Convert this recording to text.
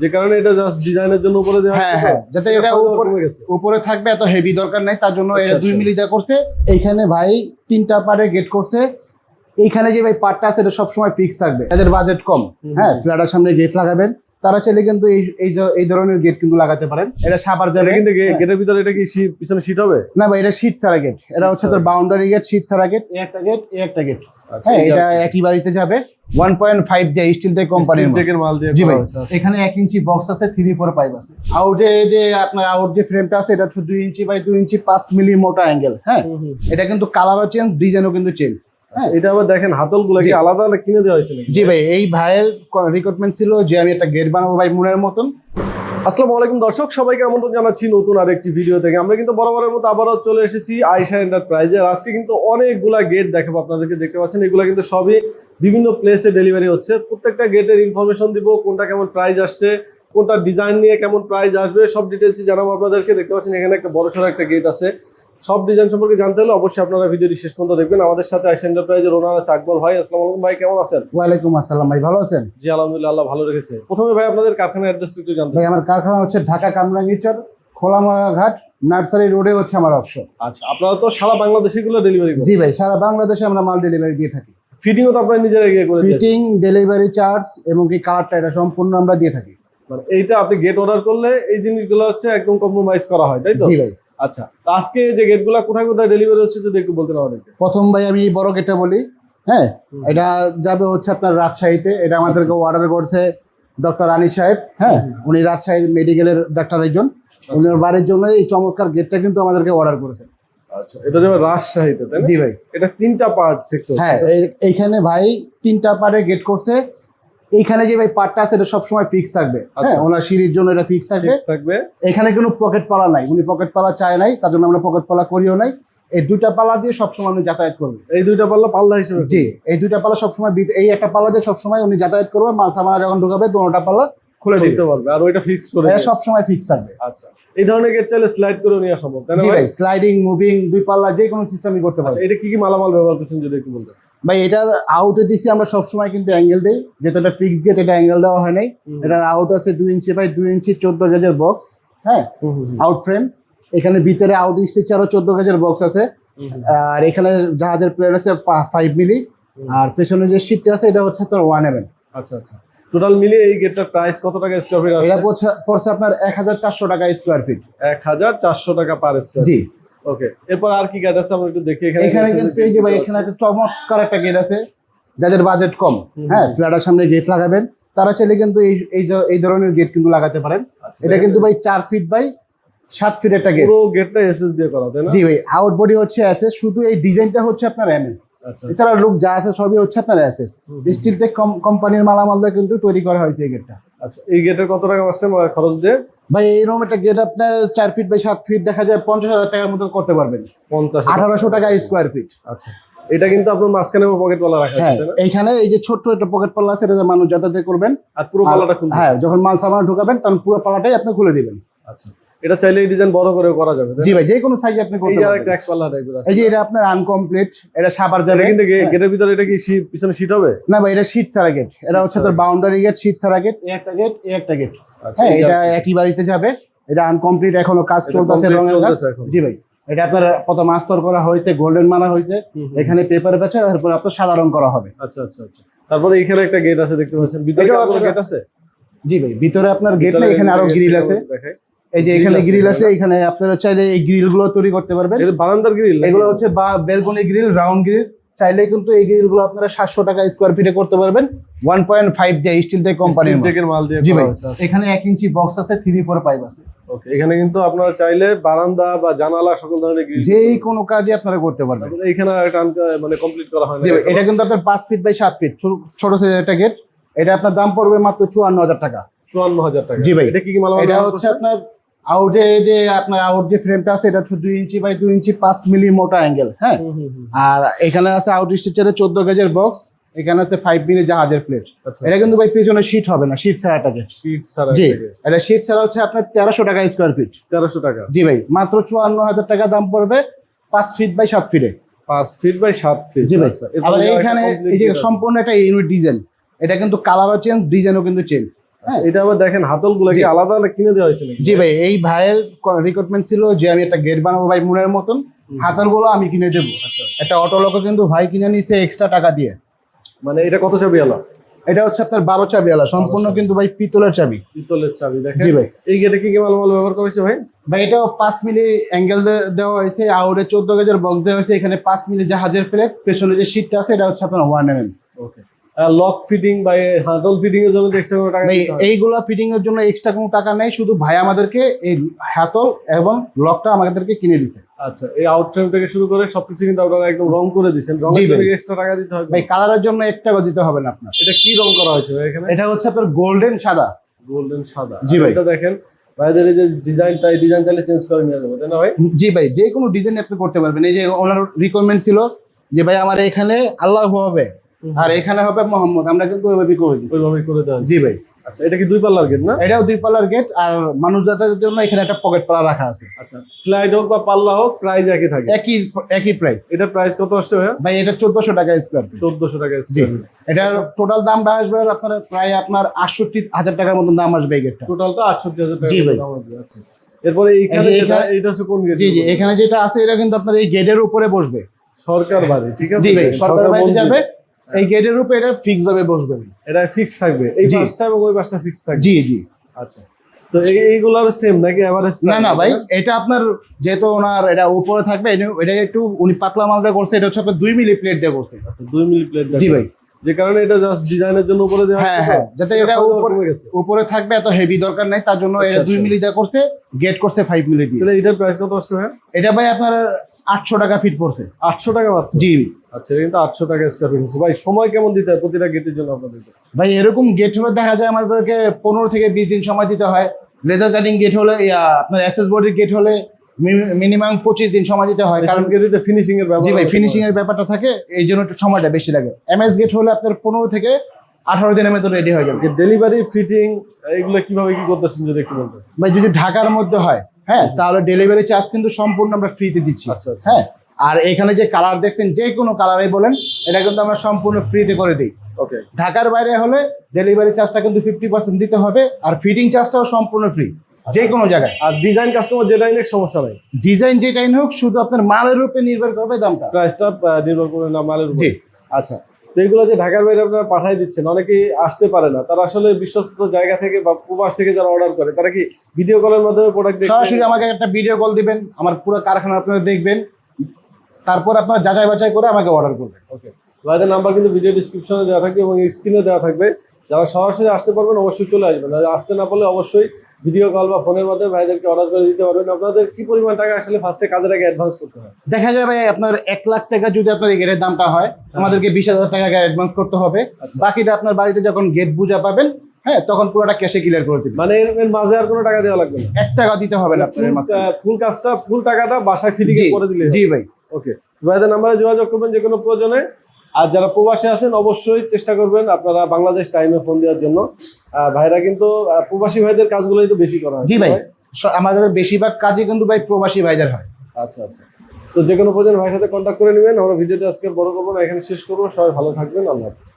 যে কারণে এটা জাস্ট ডিজাইনের জন্য উপরে দেওয়া হ্যাঁ হ্যাঁ। যাতে এটা উপরে থাকবে এত হেভি দরকার নাই তার জন্য আচ্ছা, এটা দুই আচ্ছা। মিলি দেওয়া করছে। এইখানে ভাই তিনটা পারে গেট করছে। এইখানে যে ভাই পার্টটা আছে এটা সবসময় ফিক্স থাকবে। এদের বাজেট কম। হ্যাঁ ফ্ল্যাটের সামনে গেট লাগাবেন। তারা চাইলে কিন্তু এই এই এই ধরনের গেট কিন্তু লাগাতে পারেন। এটা সাবার যাবে এটা কিন্তু হ্যাঁ। গেটের ভিতরে এটা কি পিছনে শীট হবে? না ভাই এটা শীট ছাড়া গেট এটা হচ্ছে তোর। বাউন্ডারি গেট শীট ছাড়া গেট একটা গেট এই একটা গেট আচ্ছা, হ্যাঁ এটা একই বাড়িতে যাবে। ওয়ান পয়েন্ট ফাইভ দিয়ে স্টিল টেক কোম্পানির স্টিল টেকের মাল। দিয়ে জি ভাই আচ্ছা। এখানে এক ইঞ্চি বক্স আছে থ্রি ফোর পাইপ আছে। আউটে যে আপনার আউট যে ফ্রেমটা আছে এটা হচ্ছে দুই ইঞ্চি বাই দুই ইঞ্চি পাঁচ মিলি মোটা অ্যাঙ্গেল হ্যাঁ। এটা কিন্তু কালারও চেঞ্জ ডিজাইনও কিন্তু চেঞ্জ এটা আবার দেখেন হাতলগুলো কি। আলাদা কিনে দেওয়া হয়েছিল? জি ভাই এই ভাইয়ের রিক্রুটমেন্ট ছিল যে আমি একটা গেট বানাবো ভাই মনের মতন। আসসালামু আলাইকুম দর্শক সবাইকে আমন্ত্রণ জানাচ্ছি নতুন আরেকটি ভিডিও থেকে। আমরা কিন্তু বরাবরের মতো আবারও চলে এসেছি আয়শা এন্টারপ্রাইজের আজকে কিন্তু অনেকগুলা গেট দেখাবো আপনাদেরকে দেখতে পাচ্ছেন। এগুলা কিন্তু সবই বিভিন্ন প্লেসে ডেলিভারি হচ্ছে। প্রত্যেকটা গেটের ইনফরমেশন দিব কোনটা কেমন প্রাইস আসছে কোনটা ডিজাইন নিয়ে কেমন প্রাইস আসবে সব ডিটেলসই জানাব আপনাদেরকে। দেখতে পাচ্ছেন এখানে একটা বড় সড়ো একটা গেট আছে। সব ডিজাইন সম্পর্কে জানতে হলে অবশ্যই আপনারা ভিডিওটি শেষ পর্যন্ত দেখবেন। আমাদের সাথে আয়শা এন্টারপ্রাইজের ওনার আছে আকবর ভাই। আসসালামু আলাইকুম ভাই কেমন আছেন? ওয়ালাইকুম আসসালাম ভাই ভালো আছেন? জি আলহামদুলিল্লাহ আল্লাহ ভালো রেখেছে। প্রথমে ভাই আপনাদের কারখানা অ্যাড্রেস একটু জানতে ভাই আমার কারখানা হচ্ছে ঢাকা কামরাঙ্গিচর খোলামারা ঘাট নার্সারি রোডে হচ্ছে আমার অপশন আচ্ছা আপনারা তো সারা বাংলাদেশে গুলো ডেলিভারি জি ভাই সারা বাংলাদেশে আমরা মাল ডেলিভারি দিয়ে থাকি। ফিটিংও তো আপনারা নিজেরা গিয়ে করে ফিটিং ডেলিভারি চার্জ এবং কি কালারটা এটা সম্পূর্ণ আমরা দিয়ে থাকি। মানে এইটা আপনি গেট অর্ডার করলে এই জিনিসগুলো হচ্ছে একদম কম্প্রোমাইজ করা হয় তাই তো? জি ভাই। আচ্ছা আজকে যে গেটগুলো কোথায় কোথায় ডেলিভারি হচ্ছে যদি একটু বলতেন আমাদেরকে প্রথম ভাই আমি বড় গেটটা বলি হ্যাঁ? এটা যাবে হচ্ছে আপনার রাজশাহীতে। এটা আমাদেরকে অর্ডার করছে ডক্টর রানী সাহেব হ্যাঁ? উনি রাজশাহী মেডিকেলের ডাক্তার একজন। উনার বাড়ির জন্য এই চমৎকার গেটটা কিন্তু আমাদেরকে অর্ডার করেছে। আচ্ছা এটা যাবে রাজশাহীতে জি ভাই। এটা তিনটা পার্ট সেক্টর হ্যাঁ এই- এইখানে ভাই তিনটা পারে গেট করছে। এইখানে যে ভাই পার্টটা আছে এটা সবসময় ফিক্স থাকবে। হ্যাঁ আচ্ছা। ওনার সিঁড়ির জন্য এটা ফিক্স থাকবে। থাকবে। এখানে কোনো পকেট পালা নাই। উনি পকেট পালা চায় নাই তার জন্য আমরা পকেট পালা করিও নাই। এই দুইটা পালা দিয়ে সবসময় উনি যাতায়াত করবে। এই দুইটা পাল্লা পাল্লা হিসেবে জি এই দুইটা পালা সবসময় এই একটা পালা দিয়ে সবসময় উনি যাতায়াত করবে মাল সামানা যখন ঢুকাবে দুটা পাল্লা খুলে দিতে পারবে আর ওইটা ফিক্স করে এটা দিবে। সবসময় ফিক্স থাকবে। আচ্ছা এই ধরনের গেট চাইলে স্লাইড করে নেওয়া সম্ভব তাই না ভাই? স্লাইডিং মুভিং দুই পাল্লা যে কোনো সিস্টেমই করতে আচ্ছা পারবে। এটা কি কি মালামাল ব্যবহার করছেন যদি একটু বলতেন। ভাই এটার আউটে দিছি আমরা সবসময় কিন্তু অ্যাঙ্গেল দেই। যেহেতু এটা ফিক্স গেট এটা অ্যাঙ্গেল দেওয়া হয় নাই। এটার আউট আছে দুই ইঞ্চি বাই দুই ইঞ্চি চোদ্দ গেজের বক্স হ্যাঁ। আউট ফ্রেম এখানে ভিতরে আউট স্টিচারও চোদ্দ গেজের বক্স আছে। আর এখানে জাহাজের প্লেট আছে ফাইভ মিলি আর পেছনে যে সিটটা আছে এটা হচ্ছে তোর ওয়ান এম আচ্ছা আচ্ছা। টোটাল মিলিয়ে এই গেটটার প্রাইস কত টাকা স্কোয়ার ফিট এটা পড়ছে পড়ছে আপনার এক হাজার চারশো টাকা স্কোয়ার ফিট এক হাজার চারশো টাকা পার স্কোয়ার জি। ওকে এরপর আর কি গেট আছে আমরা একটু দেখি এখানে এখানে কিন্তু এই যে ভাই এখানে একটা চমৎকার একটা গেট আছে যাদের বাজেট কম। হ্যাঁ ফ্ল্যাটের সামনে গেট লাগাবেন তারা চাইলে কিন্তু এই এই ধরনের গেট কিন্তু লাগাতে পারেন। আচ্ছা, এটা কিন্তু ভাই চার ফিট বাই সাত ফিট একটা গেট পুরো গেটটা এসএস দিয়ে করা তাই না? জি ভাই আউট বডি হচ্ছে এসএস শুধু এই ডিজাইনটা হচ্ছে আপনার এমএস এছাড়া লুক যা আছে সবই হচ্ছে আপনার এসএস। স্টিল টেক কোম্পানির মালামাল দিয়ে কিন্তু তৈরি করা হয়েছে এই গেটটা আচ্ছা এই গেটের কত টাকা আসছে খরচ দিয়ে? ভাই এইরকম একটা গেট আপনার চার ফিট বাই সাত ফিট দেখা যায় পঞ্চাশ হাজার টাকার মতো করতে পারবেন। পঞ্চাশ আঠারোশো টাকা স্কোয়ার ফিট আচ্ছা এটা কিন্তু আপনার মাঝখানে পকেট পাল্লা রাখা হ্যাঁ এইখানে এই যে ছোট্ট একটা পকেট পাল্লা আছে এটা মানুষ যাতায়াত করবেন আর পুরো পাল্লাটা খুলবে হ্যাঁ যখন মাল সামান ঢুকাবেন তখন পুরো পাল্লাটাই আপনি খুলে দিবেন। আচ্ছা। এটা চাইলে ডিজাইন বড় করে করা যাবে জি ভাই যে কোনো সাইজ আপনি করতে পারবেন। আরেকটা এক পাল্লা টাইপের আছে। এই যে এটা আপনার আনকমপ্লিট এটা সাবার যাবে। কিন্তু হ্যাঁ। গেটের ভিতরে এটা কি পিছনে শীট হবে? না ভাই এটা শীট ছাড়া গেট এটা হচ্ছে তোর বাউন্ডারি গেট শীট ছাড়া গেট এই একটা গেট এই একটা গেট আচ্ছা হ্যাঁ এটা একই বাড়িতে যাবে। এটা আনকমপ্লিট এখনও কাজ চলতেছে রঙের কাজ। জি ভাই এটা আপনার প্রথম আস্তর করা হয়েছে গোল্ডেন মানা হয়েছে। এখানে পেপার বেচা তারপর আপনার সাদা রং করা হবে। আচ্ছা আচ্ছা আচ্ছা। তারপরে এখানে একটা গেট আছে দেখতে পাচ্ছেন। ভিতরে গেট আছে? জি ভাই ভিতরে আপনার গেট না এখানে আরও গ্রিল আছে। এই যে এখানে গ্রিল আছে এখানে আপনারা চাইলে এই গ্রিলগুলো তৈরি করতে পারবেন। বারান্দার গ্রিল এগুলো হচ্ছে বা বেলকনি গ্রিল রাউন্ড গ্রিল চাইলে কিন্তু এই গ্রিলগুলো আপনারা সাতশো টাকা স্কোয়ার ফিটে করতে পারবেন। ওয়ান পয়েন্ট ফাইভ দিয়ে স্টিল টেক কোম্পানির মাল দিয়ে জি ভাই আচ্ছা। এখানে এক ইঞ্চি বক্স আছে থ্রি ফোর পাইপ আছে। ওকে এখানে কিন্তু আপনারা চাইলে বারান্দা বা জানালা সকল ধরনের গ্রিল যেই কোনো কাজে আপনারা করতে পারবেন। এখানে মানে কমপ্লিট করা হয় এটা কিন্তু আপনার পাঁচ ফিট বাই সাত ফিট ছোট সাইজের একটা গেট এটা আপনার দাম পড়বে মাত্র চুয়ান্ন হাজার টাকা। চুয়ান্ন হাজার টাকা। জি ভাই। এটা কি কি মাল এটা হচ্ছে আপনার আউটে যে আপনার আউট যে ফ্রেমটা আছে এটা হচ্ছে দুই ইঞ্চি বাই দুই ইঞ্চি পাঁচ মিলি মোটা অ্যাঙ্গেল হ্যাঁ? আর এখানে আছে আউট স্টিচারের চোদ্দ গেজের বক্স এখানে আছে ফাইভ মিলি জাহাজের প্লেট আচ্ছা এটা কিন্তু ভাই পেছনে শীট হবে না শীট ছাড়া গেট শীট ছাড়া জি এটা শীট ছাড়া হচ্ছে আপনার তেরোশো টাকা স্কোয়ার ফিট তেরোশো টাকা। জি ভাই মাত্র চুয়ান্ন হাজার টাকা দাম পড়বে পাঁচ ফিট বাই সাত ফিটে পাঁচ ফিট বাই সাত ফিট জি ভাই আচ্ছা। আবার এইখানে আছে। সম্পূর্ণ একটা ইউনিট ডিজাইন এটা কিন্তু কালারও চেঞ্জ ডিজাইনও কিন্তু চেঞ্জ এটা আবার দেখেন হাতলগুলো কি জি। আলাদা কিনে দেওয়া হয়েছিল জি ভাই এই ভাইয়ের রিক্রুটমেন্ট ছিল যে আমি একটা গেট বানাবো ভাই মনের মতন। হাতলগুলো আমি কিনে দেবো। আচ্ছা। একটা অটো লোকও কিন্তু ভাই কিনে নিছে এক্সট্রা টাকা দিয়ে। মানে এটা কত চাবি আলা? এটা হচ্ছে আপনার বারো চাবি আলা সম্পূর্ণ কিন্তু ভাই পিতলের চাবি। পিতলের চাবি দেখেন। জি ভাই। এই গেটে কি কি মালামাল ব্যবহার করেছে ভাই? ভাই এটাও পাঁচ মিলি অ্যাঙ্গেল দেওয়া হয়েছে আউটে চোদ্দ গেজের বক্স দেওয়া হয়েছে এখানে পাঁচ মিলি জাহাজের প্লেট পেছনে যে সিটটা আছে এটা হচ্ছে আপনার one M okay lock fitting বা হাতল ফিটিং এর জন্য এক্সট্রা করে টাকা হয়? এইগুলা ফিটিং এর জন্য এক্সট্রা কোনো টাকা নেই শুধু ভাই আমাদেরকে এই হাতল এবং লকটা আমাদেরকে কিনে দিছে। আচ্ছা এই আউট ফ্রেম থেকে শুরু করে সবকিছু কিন্তু আপনারা একদম রং করে দিচ্ছেন রঙের জি এক্সট্রা টাকা দিতে হবে। ভাই কালারের জন্য এক টাকা দিতে হবে না আপনার। এটা কি রং করা হয়েছে এখানে? এটা হচ্ছে আপনার গোল্ডেন সাদা। গোল্ডেন সাদা। জি ভাই। এটা দেখেন ভাইদের এই যে ডিজাইনটা এই ডিজাইন চাইলে চেঞ্জ করে নিয়ে যাব তাই না ভাই? জি ভাই যে কোনো ডিজাইন আপনি করতে পারবেন। এই যে ওনার রিকোয়ারমেন্ট ছিল যে ভাই আমার এখানে আল্লাহ হবে। আর এখানে হবে মোহাম্মদ আমরা কিন্তু ওইভাবে করে দিচ্ছি ওইভাবে করে দেওয়া জি ভাই। আচ্ছা এটা কি দুই পাল্লার গেট না? এটাও দুই পাল্লার গেট আর মানুষ যাতায়াতের জন্য এখানে একটা পকেট পালা রাখা আছে। আচ্ছা স্লাইড হোক বা পাল্লা হোক প্রাইস একই থাকে। একই একই প্রাইস এটা প্রাইস কত আসছে ভাইয়া? ভাই এটা চোদ্দশো টাকা স্কোয়ার ফিট চোদ্দশো টাকা জি। স্কোয়ার এটার টোটাল দামটা আসবে আপনার প্রায় আপনার আটষট্টি হাজার টাকার মতন দাম আসবে এই গেটটা টোটালটা আটষট্টি হাজার টাকা জি ভাই। দাম আচ্ছা। এরপরে এইখানে যেটা এখানে- এটা হচ্ছে কোন গেট জি জি এখানে যেটা আছে এটা কিন্তু আপনার এই গেটের উপরে বসবে। সরকার বাড়ি ঠিক আছে? জি ভাই সরকার মন্দির। যাবে। এই গেটের উপরে এটা ফিক্স ভাবে বসবে এটা ফিক্স থাকবে। এই বাসটা পাঁচটা এবং ওই পাঁচটা ফিক্স থাকবে। জি জি। আচ্ছা। তো এই এইগুলোর সেম নাকি এভারেজ না না ভাই এটা আপনার যেহেতু ওনার এটা উপরে থাকবে এটা- একটু উনি পাতলা মাল দিয়ে করছে এটা হচ্ছে আপনার দুই মিলি প্লেট দিয়ে করছে আচ্ছা দুই মিলি প্লেট জি ভাই। যে কারণে এটা জাস্ট ডিজাইনের জন্য উপরে দেওয়া হ্যাঁ হ্যাঁ যাতে এটা উপরে থাকবে এত হেভি দরকার নাই তার জন্য আচ্ছা, এটা দুই আচ্ছা। মিলি দিয়ে করছে গেট করছে ফাইভ মিলি দিয়ে। তাহলে এটার প্রাইস কত আসছে ভাই এটা ভাই আপনার আটশো টাকা ফিট পড়ছে। আটশো টাকা মাত্র? জি। আচ্ছা কিন্তু আটশো টাকা স্কোয়ার ফিট ভাই সময় কেমন দিতে হয় প্রতিটা গেটের জন্য আপনাদের ভাই এরকম গেট হলে দেখা যায় আমাদেরকে পনেরো থেকে বিশ দিন সময় দিতে হয়। লেজার কাটিং গেট হলে আপনার এসএস বডির গেট হলে মিনিমাম পঁচিশ দিন সময় দিতে হয় কারণ ফিনিশিং এর ব্যাপার জি ভাই ফিনিশিং এর ব্যাপারটা থাকে এই জন্য একটু সময়টা বেশি লাগে। এমএস গেট হলে আপনার পনেরো থেকে আঠারো দিনের মধ্যে রেডি হয়ে যাবে। ডেলিভারি ফিটিং এগুলো কীভাবে কি করতেছেন যদি একটু বলতেন? ভাই যদি ঢাকার মধ্যে হয় হ্যাঁ তাহলে ডেলিভারি চার্জ কিন্তু সম্পূর্ণ আমরা ফ্রিতে দিচ্ছি। আচ্ছা, আচ্ছা। হ্যাঁ আর এখানে যে কালার দেখছেন যে কোনো কালারে বলেন এটা কিন্তু আমরা সম্পূর্ণ ফ্রিতে করে দিই। ওকে ঢাকার বাইরে হলে ডেলিভারি চার্জটা কিন্তু ফিফটি পার্সেন্ট দিতে হবে আর ফিটিং চার্জটাও সম্পূর্ণ ফ্রি যে কোনো জায়গায়। আর ডিজাইন কাস্টমার যেটাই নেক সমস্যা নাই। ডিজাইন যেটাই হোক শুধু আপনার মালের উপরে নির্ভর করবে দামটা। প্রাইসটা নির্ভর করে না মালের উপর। আচ্ছা তো এগুলো যে ঢাকার বাইরে আপনারা পাঠাই দিচ্ছেন অনেকেই আসতে পারে না। তারা আসলে বিশ্বস্ত জায়গা থেকে বা প্রবাস থেকে যারা অর্ডার করে তারা কি ভিডিও কলের মাধ্যমে প্রোডাক্ট সরাসরি আমাকে একটা ভিডিও কল দিবেন আমার পুরো কারখানা আপনারা দেখবেন। তারপর আপনারা যাচাই বাছাই করে আমাকে অর্ডার করবেন। ওকে। ভাইদের নাম্বার কিন্তু ভিডিও ডিসক্রিপশনে দেওয়া থাকবে এবং স্ক্রিনে দেওয়া থাকবে। যারা সরাসরি আসতে পারবেন অবশ্যই চলে আসবেন। আসতে না পারলে অবশ্যই ভিডিও কল বা ফোনের মাধ্যমে ভাইদেরকে অর্ডার করে দিতে পারবেন। আপনাদের কি পরিমাণ টাকা আসলে ফার্স্টে কাজের আগে অ্যাডভান্স করতে হয়? দেখা যাবে আপনার এক লাখ টাকা যদি আপনার গেটের দামটা হয় আমাদেরকে বিশ হাজার টাকা অ্যাডভান্স করতে হবে। আচ্ছা। বাকিটা আপনার বাড়িতে যখন গেট বুঝা পাবেন হ্যাঁ তখন পুরোটা ক্যাশে ক্লিয়ার করে দিবেন। মানে এর মাঝে আর কোনো টাকা দেওয়া লাগবে না? এক টাকা দিতে হবে না আপনার ফুল কাজটা ফুল টাকাটা বাসায় ফিটিং করে দিলে জি ভাই। ওকে ভাইদের নাম্বারে যোগাযোগ করবেন যে কোনো প্রয়োজনে। আর যারা প্রবাসে আছেন অবশ্যই চেষ্টা করবেন আপনারা বাংলাদেশ টাইমে ফোন দেওয়ার জন্য। ভাইরা কিন্তু প্রবাসী ভাইদের কাজগুলো তো বেশি করা হয় জি ভাই আমাদের বেশিরভাগ কাজই কিন্তু ভাই প্রবাসী ভাইদের হয়। আচ্ছা আচ্ছা। তো যে কোনো প্রয়োজন ভাইয়ের সাথে কন্ট্যাক্ট করে নেবেন আমরা ভিডিওটা আজকে বড় করব না এখানে শেষ করব। সবাই ভালো থাকবেন আল্লাহ হাফিজ।